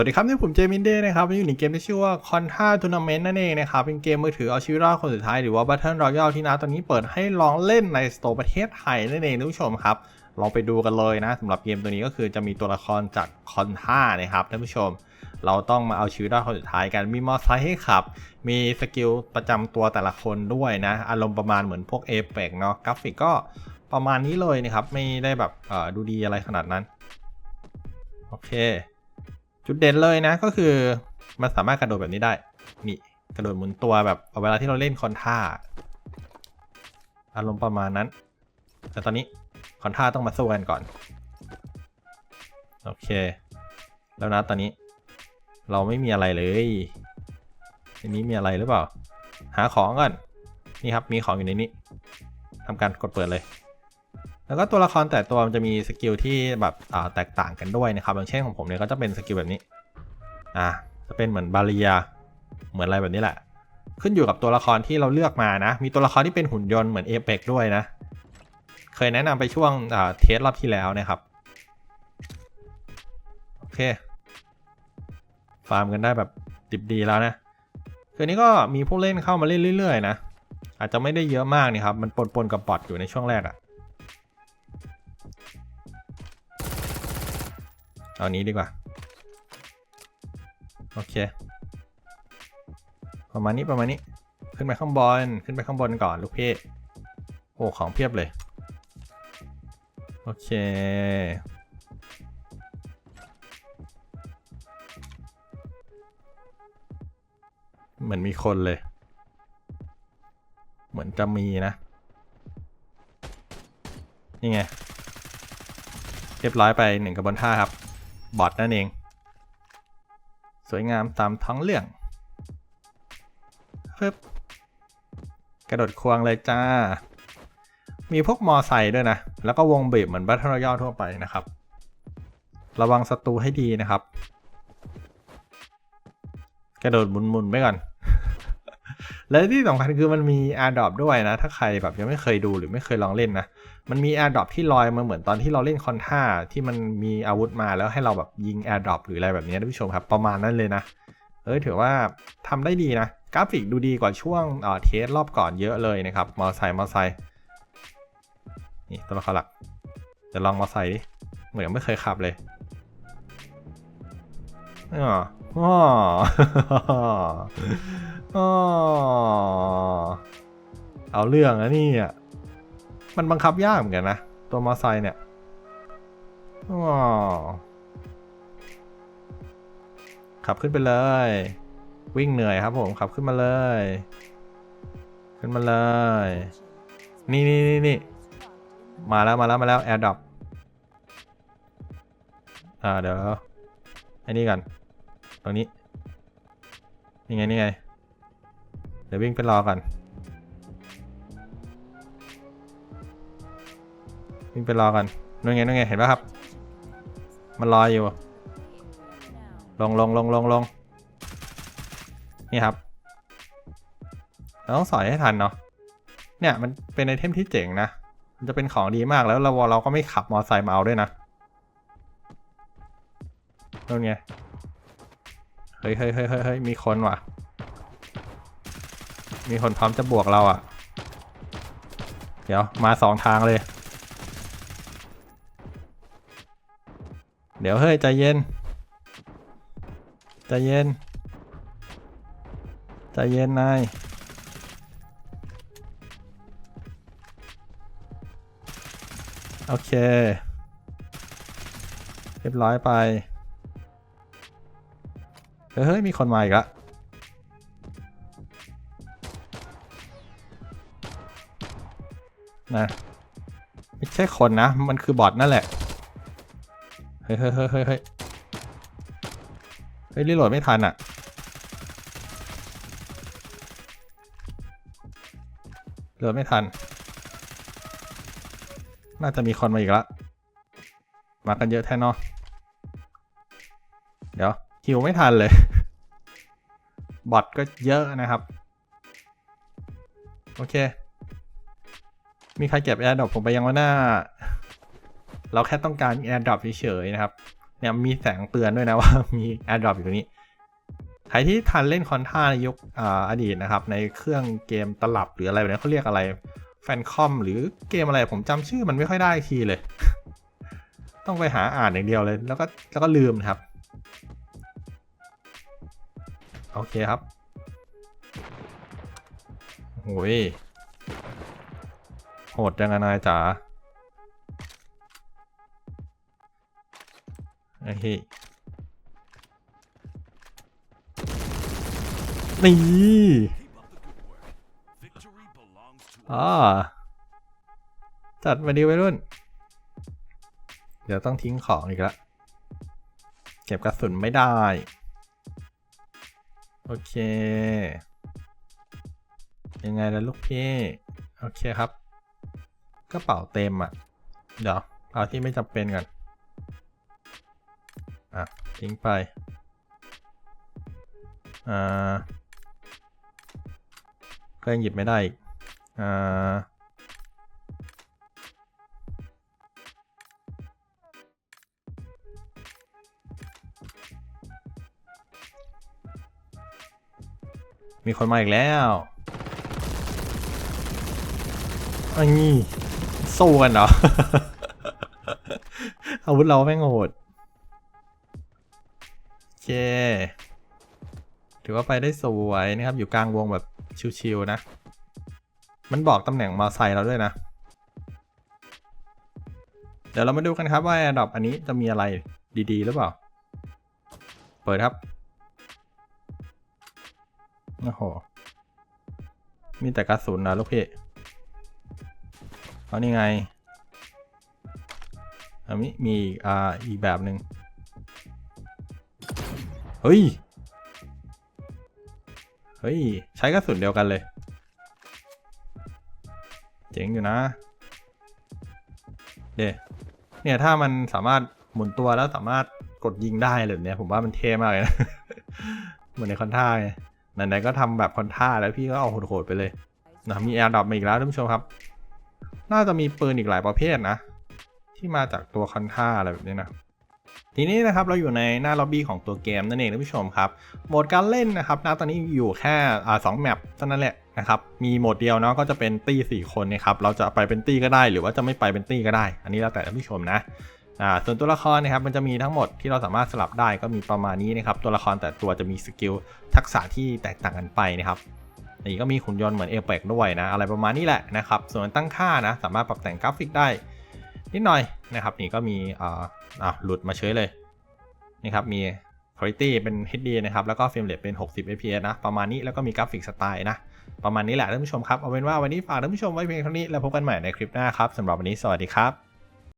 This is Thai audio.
วัสดีครับนี่ผมเจมินเดย์นะครับอยู่ในเกมที่ชื่อว่า c o n 5 Tournament นั่นเองนะครับ เป็นเกมมือถือเอาชีวิตรอดคนสุดท้าย หรือว่า Battle Royale ที่นะตอนนี้เปิดให้ลองเล่นในสโตร์ประเทศไทยนั่นเองท่านผู้ชมครับ ลองไปดูกันเลยนะสำหรับเกมตัวนี้ก็คือจะมีตัวละครจาก c o n 5นะครับท่านผู้ชม เราต้องมาเอาชีวิตรอดคนสุดท้ายกันมีมอเตอร์ไซค์ให้ขับ มีสกิลประจำตัวแต่ละคนด้วยนะอารมณ์ประมาณเหมือนพวก a p e x เนาะกราฟิกก็ประมาณนี้เลยนะครับไม่ได้แบบดูดีอะไรขนาดนั้นโอเค จุดเด่นเลยนะก็คือมันสามารถกระโดดแบบนี้ได้ นี่กระโดดหมุนตัวแบบเอาเวลาที่เราเล่นคอนท่า อารมณ์ประมาณนั้น แต่ตอนนี้คอนท่าต้องมาสู้กันก่อน โอเค แล้วนะตอนนี้ เราไม่มีอะไรเลยในนี้มีอะไรหรือเปล่า หาของก่อน นี่ครับมีของอยู่ในนี้ทำการกดเปิดเลย แล้วก็ตัวละครแต่ตัวมันจะมีสกิลที่แบบแตกต่างกันด้วยนะครับอย่างเช่นของผมเนี่ยก็จะเป็นสกิลแบบนี้อ่าจะเป็นเหมือนบาเรียเหมือนอะไรแบบนี้แหละ ขึ้นอยู่กับตัวละครที่เราเลือกมานะ มีตัวละครที่เป็นหุ่นยนต์เหมือนเอเปกด้วยนะ เคยแนะนำไปช่วงเทสรอบที่แล้วนะครับ โอเค ฟาร์มกันได้แบบดิบดีแล้วนะคืนนี้ก็มีผู้เล่นเข้ามาเล่นเรื่อยๆนะ อาจจะไม่ได้เยอะมากนี่ครับ มันปนๆกับบอทอยู่ในช่วงแรกอะ เอานี้ดีกว่า โอเค ประมาณนี้ประมาณนี้ ขึ้นไปข้างบน ขึ้นไปข้างบนก่อนลูกพี่ โอ้ ของเพียบเลย โอเค เหมือนมีคนเลย เหมือนจะมีนะ นี่ไง เรียบร้อยไปหนึ่งกระบวนท่าครับ บอทนั่นเอง สวยงามตามท้องเรื่องปึ๊บกระโดดควงเลยจ้า มีพวกมอไซค์ด้วยนะ แล้วก็วงบีบเหมือนบัตเทิลรอยทั่วไปนะครับ ระวังศัตรูให้ดีนะครับ กระโดดหมุนๆไปก่อน และที่สำคัญคือมันมี a ร์ดอปด้วยนะ ถ้าใครแบบยังไม่เคยดูหรือไม่เคยลองเล่นนะ มันมี Air Drop ที่ลอยมาเหมือนตอนที่เราเล่นคอนท่าที่มันมีอาวุธมาแล้วให้เราแบบยิง Air Drop หรืออะไรแบบนี้ท่านผู้ชมครับ ประมาณนั้นเลยนะ เออถือว่าทำได้ดีนะ กราฟิกดูดีกว่าช่วงเออเทสรอบก่อนเยอะเลยนะครับ มอไซค์มอไซค์นี่ตัวละครหลักจะลองมอไซค์ดิเหมือนไม่เคยขับเลย อ๋ออ๋ออ๋อเอาเรื่องนะนี่อะมันบังคับยากเหมือนกันนะ ตัวมอไซค์เนี่ยอ๋อขับขึ้นไปเลย วิ่งเหนื่อยครับผมขับขึ้นมาเลย ขึ้นมาเลย นี่นี่นี่นี่มาแล้วมาแล้วมาแล้วแอร์ดรอปอ่าเดี๋ยวไอ้นี่กัน รงนี้นี่ไงนี่ไง เดี๋ยววิ่งไปรอก่อนวิ่งไปรอกันนู่นไงนู่นไงเห็นปะครับ มันรออยู่ ลงลงลงลงลงนี่ครับ เราต้องสอยให้ทันเนาะเนี่ยมันเป็นไอเทมที่เจ๋งนะมันจะเป็นของดีมากแล้วเราเราก็ไม่ขับมอไซค์มาเอาด้วยนะนู่นไง เฮ้ยเฮ้ยเฮ้ยเฮ้ยมีคนว่ะ มีคนพร้อมจะบวกเราอะ เดี๋ยวมาสองทางเลย เดี๋ยวเฮ้ยใจเย็น ใจเย็น ใจเย็นนายโอเค เรียบร้อยไป เฮ้ย มีคนมาอีกละนะไม่ใช่คนนะ มันคือบอทนั่นแหละ เฮ้ยเฮ้ยเฮ้ยเฮ้ยเฮ้ยเฮ้ยรีโหลดไม่ทันอะ รีโหลดไม่ทัน น่าจะมีคนมาอีกละ มากันเยอะแท้เนาะเดี๋ยวคิวไม่ทันเลย บอทก็เยอะนะครับ โอเค มีใครเก็บแอร์ดรอปผมไปยังว่าหน้า เราแค่ต้องการแอร์ดรอปเฉยๆนะครับ เนี่ยมีแสงเตือนด้วยนะว่ามี AirDrop อยู่ตรงนี้ ใครที่ทันเล่นคอนท่าในยุคออดีตนะครับ ในเครื่องเกมตลับหรืออะไรแบบนี้เขาเรียกอะไรแฟนคอมหรือเกมอะไรผมจำชื่อมันไม่ค่อยได้ทีเลย ต้องไปหาอ่านอย่างเดียวเลย แล้วก็แล้วก็ลืมครับ โอเคครับโอ้ยโหดจังอะนายจ๋าโอเคนี่ Victory belongs to อ่าจัดมาดีไว้รุ่น เดี๋ยวต้องทิ้งของอีกละ เก็บกระสุนไม่ได้ โอเค ยังไงล่ะลูกพี่ โอเคครับกระเป๋าเต็มอะ เดี๋ยว เอาที่ไม่จำเป็นก่อน อะ ทิ้งไป อ่า ก็ยังหยิบไม่ได้อีก อ่า มีคนมาอีกแล้วอันนี้สู้กันเหรอ อาวุธเราแม่งโหดโอเคถือว่าไปได้สวยนะครับ อยู่กลางวงแบบชิวๆนะ มันบอกตำแหน่งมอไซค์เราด้วยนะ เดี๋ยวเรามาดูกันครับว่า a อ r d r o p อันนี้จะมีอะไรดีๆ หรือเปล่า เปิดครับ โอ้โห มีแต่กระสุนนะลูกพี่เอานี่ไง อันนี้มีอีกอ่าอีกแบบหนึ่งเฮ้ย เฮ้ย ใช้กระสุนเดียวกันเลย เจ๋งอยู่นะ เดเนี่ยถ้ามันสามารถหมุนตัวแล้วสามารถกดยิงได้เลยเนี่ยผมว่ามันเท่มากเลยนะ เหมือนในคอนท่าไง ไหนๆก็ทำแบบคอนท่าแล้วพี่ก็เอาโหดๆไปเลยนะมีแอร์ดรอปมาอีกแล้วท่านผู้ชมครับ น่าจะมีปืนอีกหลายประเภทนะ ที่มาจากตัวคอนท่าอะไรแบบนี้นะทีนี้นะครับเราอยู่ในหน้าล็อบบี้ของตัวเกมนั่นเองท่านผู้ชมครับโหมดการเล่นนะครับณตอนนี้อยู่แค่สองแมปเท่านั้นแหละนะครับมีโหมดเดียวเนาะก็จะเป็นตี้สี่คนนะครับเราจะไปเป็นตี้ก็ได้ หรือว่าจะไม่ไปเป็นตี้ก็ได้ อันนี้แล้วแต่ท่านผู้ชมนะ อ่าส่วนตัวละครนะครับมันจะมีทั้งหมดที่เราสามารถสลับได้ก็มีประมาณนี้นะครับตัวละครแต่ตัวจะมีสกิลทักษะที่แตกต่างกันไปนะครับนี่ก็มีขุนยนต์เหมือนเอเปกด้วยนะอะไรประมาณนี้แหละนะครับส่วนตั้งค่านะสามารถปรับแต่งกราฟิกได้ นิดหน่อยนะครับนี่ก็มีอ่าอ่าหลุดมาเฉยเลยนี่ครับมี Quality เป็น HD นะครับ แล้วก็ Frame Rate เป็น 60 fps นะ ประมาณนี้ แล้วก็มีกราฟิกสไตล์นะ ประมาณนี้แหละท่านผู้ชมครับ เอาเป็นว่าวันนี้ฝากท่านผู้ชมไว้เพียงเท่านี้ แล้วพบกันใหม่ในคลิปหน้าครับ สำหรับวันนี้ สวัสดีครับ